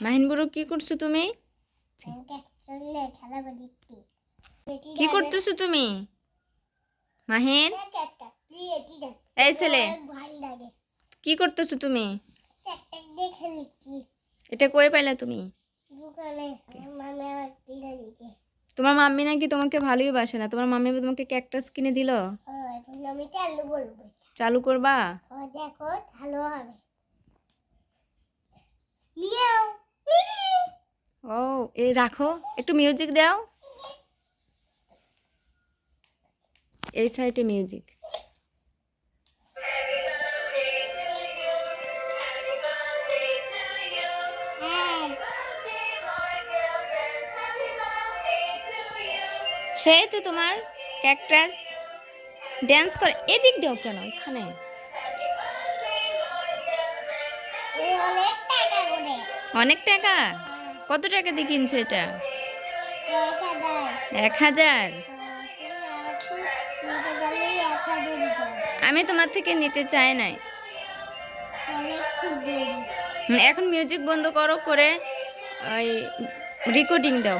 মাহিন বুড়ো কি করছ তুমি? কি? করতেছো তুমি? মাহিন? এই ছেলে। কি করতেছো তুমি? এটা কই পাইলা তুমি? তোমার মাম্মি নাকি তোমাকে ভালোই বাসে না। তোমার মাম্মি তোমাকে ক্যাকটাস কিনে দিল? চালু করবা। দেখো ভালো হবে। ও এই রাখো একটু মিউজিক দাও। এই সাইডে মিউজিক সেই তো তোমার ক্যাকটাস ড্যান্স করে এদিক দাও কেন এখানে? অনেক টাকা? কত টাকা দিয়ে কিনছো এটা? এক হাজার। হবে। আমি তোমার থেকে নিতে চাই নাই। এখন মিউজিক বন্ধ করো করে ওই রেকর্ডিং দাও।